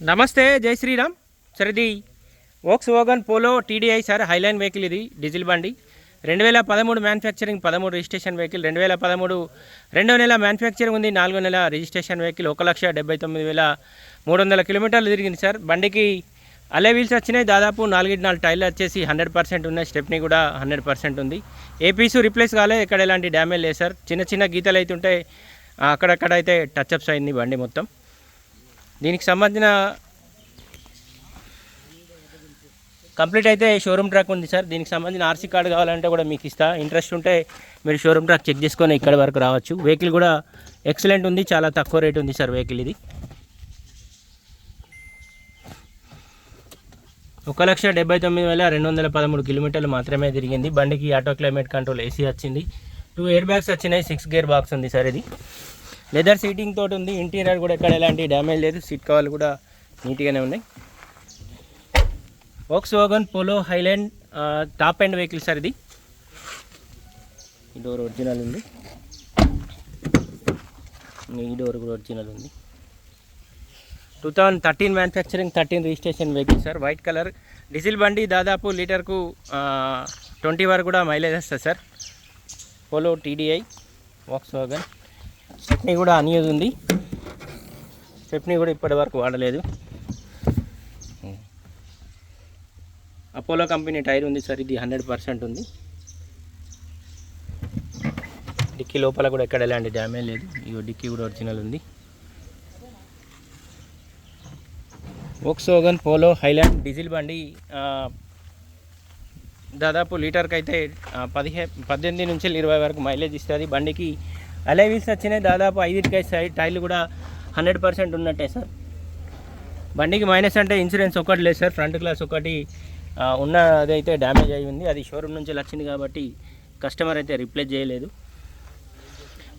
నమస్తే జై శ్రీరామ్. సార్ ఇది Volkswagen Polo TDI sir highline vehicle ఇది డీజిల్ బండి. రెండు వేల పదమూడు మ్యానుఫ్యాక్చరింగ్ పదమూడు రిజిస్ట్రేషన్ వెహికల్ రెండు వేల పదమూడు రెండో నెల మ్యానుఫ్యాక్చరింగ్ ఉంది నాలుగో నెల రిజిస్ట్రేషన్ వెహికల్ ఒక లక్ష డెబ్బై తొమ్మిది వేల మూడు వందల కిలోమీటర్లు తిరిగింది సార్. బండికి అలే వీల్స్ వచ్చినాయి దాదాపు నాలుగింటి నాలుగు టైర్లు వచ్చేసి హండ్రెడ్ పర్సెంట్ ఉన్నాయి స్టెప్ని కూడా హండ్రెడ్ పర్సెంట్ ఉంది. ఏ పీసు రిప్లేస్ కాలేదు ఎక్కడ ఎలాంటి డ్యామేజ్ లేదు సార్. చిన్న చిన్న గీతలు అయితే ఉంటే అక్కడక్కడ అయితే టచ్అప్స్ అయింది బండి మొత్తం. దీనికి సంబంధించిన కంప్లీట్ అయితే షోరూమ్ ట్రాక్ ఉంది సార్. దీనికి సంబంధించిన ఆర్సీ కార్డు కావాలంటే కూడా మీకు ఇస్తా. ఇంట్రెస్ట్ ఉంటే మీరు షోరూమ్ ట్రాక్ చెక్ చేసుకొని ఇక్కడ వరకు రావచ్చు. వెహికల్ కూడా ఎక్సలెంట్ ఉంది చాలా తక్కువ రేట్ ఉంది సార్ వెహికల్ ఇది. ఒక లక్ష డెబ్బై తొమ్మిది వేల రెండు వందల పదమూడు కిలోమీటర్లు మాత్రమే తిరిగింది. బండికి ఆటో క్లైమేట్ కంట్రోల్ ఏసీ వచ్చింది. టూ ఎయిర్ బ్యాగ్స్ వచ్చినాయి సిక్స్ గేర్ బాక్స్ ఉంది సార్ ఇది. లెదర్ సీటింగ్ తోటి ఉంది. ఇంటీరియర్ కూడా ఎక్కడ ఎలాంటి డ్యామేజ్ లేదు. సీట్ కవర్లు కూడా నీట్గానే ఉన్నాయి. Volkswagen Polo highland top and vehicle sir ఇది. ఈ డోర్ ఒరిజినల్ ఉంది. ఈ డోర్ కూడా ఒరిజినల్ ఉంది. Two thousand thirteen manufacturing thirteen registration vehicle sir white colour diesel బండి దాదాపు లీటర్కు ట్వంటీ వరకు కూడా మైలేజ్ వస్తుంది sir Polo TDI Volkswagen చట్నీ కూడా అన్యూజ్ ఉంది. చట్నీ కూడా ఇప్పటి వరకు వాడలేదు. అపోలో కంపెనీ టైర్ ఉంది సార్ ఇది హండ్రెడ్ పర్సెంట్ ఉంది. డిక్కీ లోపల కూడా ఎక్కడ ఎలాంటి డ్యామేజ్ లేదు. ఇగో డిక్కీ కూడా ఒరిజినల్ ఉంది. వోక్సోగన్ పోలో హైలాండ్ డీజిల్ బండి దాదాపు లీటర్కి అయితే పదిహే పద్దెనిమిది నుంచి ఇరవై వరకు మైలేజ్ ఇస్తుంది. బండికి అలై వీల్స్ వచ్చినాయి దాదాపు ఐదుకి సైడ్ టైర్లు కూడా హండ్రెడ్ పర్సెంట్ ఉన్నట్టే సార్. బండికి మైనస్ అంటే ఇన్సూరెన్స్ ఒకటి లేదు సార్ ఫ్రంట్ గ్లాస్ ఒకటి ఉన్న ఉన్నది అయితే డ్యామేజ్ అయి ఉంది. అది షోరూమ్ నుంచి వచ్చింది కాబట్టి కస్టమర్ అయితే రిప్లేస్ చేయలేదు.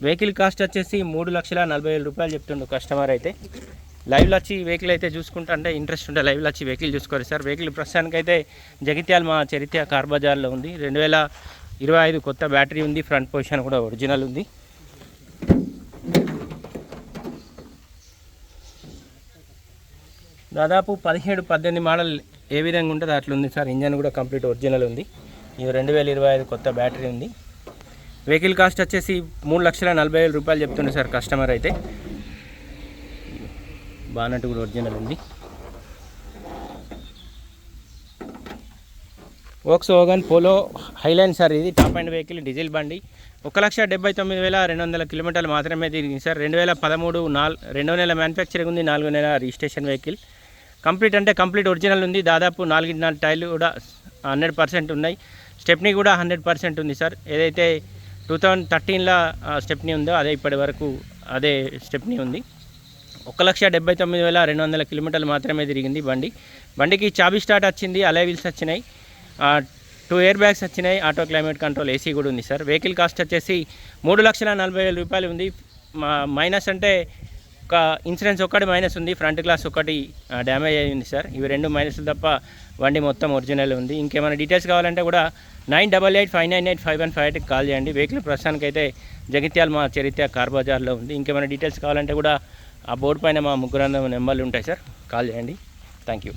వెహికల్ కాస్ట్ వచ్చేసి మూడు లక్షల నలభై వేల రూపాయలు చెప్తుండు కస్టమర్ అయితే. లైవ్లో వచ్చి వెహికల్ అయితే చూసుకుంటా అంటే ఇంట్రెస్ట్ ఉంటే లైవ్లో వచ్చి వెహికల్ చూసుకోరు సార్. వెహికల్ ప్రస్తుతానికైతే జగిత్యాల మా చరిత్ర కార్ బజార్లో ఉంది. రెండు వేల ఇరవై ఐదు కొత్త బ్యాటరీ ఉంది ఫ్రంట్ పొజిషన్ కూడా ఒరిజినల్ ఉంది. దాదాపు పదిహేడు పద్దెనిమిది మోడల్ ఏ విధంగా ఉంటుందో అట్లా ఉంది సార్. ఇంజన్ కూడా కంప్లీట్ ఒరిజినల్ ఉంది. ఇది రెండు వేల ఇరవై ఐదు కొత్త బ్యాటరీ ఉంది. వెహికల్ కాస్ట్ వచ్చేసి మూడు లక్షల నలభై వేల రూపాయలు చెప్తుండే సార్ కస్టమర్ అయితే. బానట్ కూడా ఒరిజినల్ ఉంది. Volkswagen Polo Highline sir ఇది. టాప్ అండ్ వెహికల్ డీజిల్ బండి. ఒక లక్ష డెబ్బై తొమ్మిది వేల రెండు వందల కిలోమీటర్లు మాత్రమే తిరిగింది సార్. రెండు వేల పదమూడు నాలుగు రెండో నెల మ్యానుఫ్యాక్చరింగ్ ఉంది నాలుగో నెల రిజిస్ట్రేషన్ వెహికల్ కంప్లీట్ అంటే కంప్లీట్ ఒరిజినల్ ఉంది. దాదాపు నాలుగింటి నాలుగు టైర్లు కూడా హండ్రెడ్ పర్సెంట్ ఉన్నాయి. స్టెప్నీ కూడా హండ్రెడ్ పర్సెంట్ ఉంది సార్. ఏదైతే టూ థౌజండ్ థర్టీన్లో స్టెప్నీ ఉందో అదే ఇప్పటి వరకు అదే స్టెప్నీ ఉంది. ఒక లక్ష డెబ్బై తొమ్మిది వేల రెండు వందల కిలోమీటర్లు మాత్రమే తిరిగింది బండి. బండికి చాబీ స్టార్ట్ వచ్చింది అలై వీల్స్ వచ్చినాయి టూ ఇయర్ బ్యాగ్స్ వచ్చినాయి ఆటో క్లైమేట్ కంట్రోల్ ఏసీ కూడా ఉంది సార్. వెహికల్ కాస్ట్ వచ్చేసి మూడు లక్షల నలభై వేల రూపాయలు ఉంది. మా- మైనస్ అంటే ఒక ఇన్సూరెన్స్ ఒకటి మైనస్ ఉంది ఫ్రంట్ గ్లాస్ ఒకటి డ్యామేజ్ అయ్యింది సార్. ఇవి రెండు మైనస్లు తప్ప బండి మొత్తం ఒరిజినల్ ఉంది. ఇంకేమైనా డీటెయిల్స్ కావాలంటే కూడా nine double eight five nine eight five one five ఎయిట్కి కాల్ చేయండి. వెహికల్ ప్రస్తుతానికి అయితే జగిత్యాల మా చరిత్ర కార్ బజార్లో ఉంది. ఇంకేమైనా డీటెయిల్స్ కావాలంటే కూడా ఆ బోర్డు పైన మా ముగ్గురు నెంబర్లు ఉంటాయి సార్. కాల్ చేయండి. Thank you.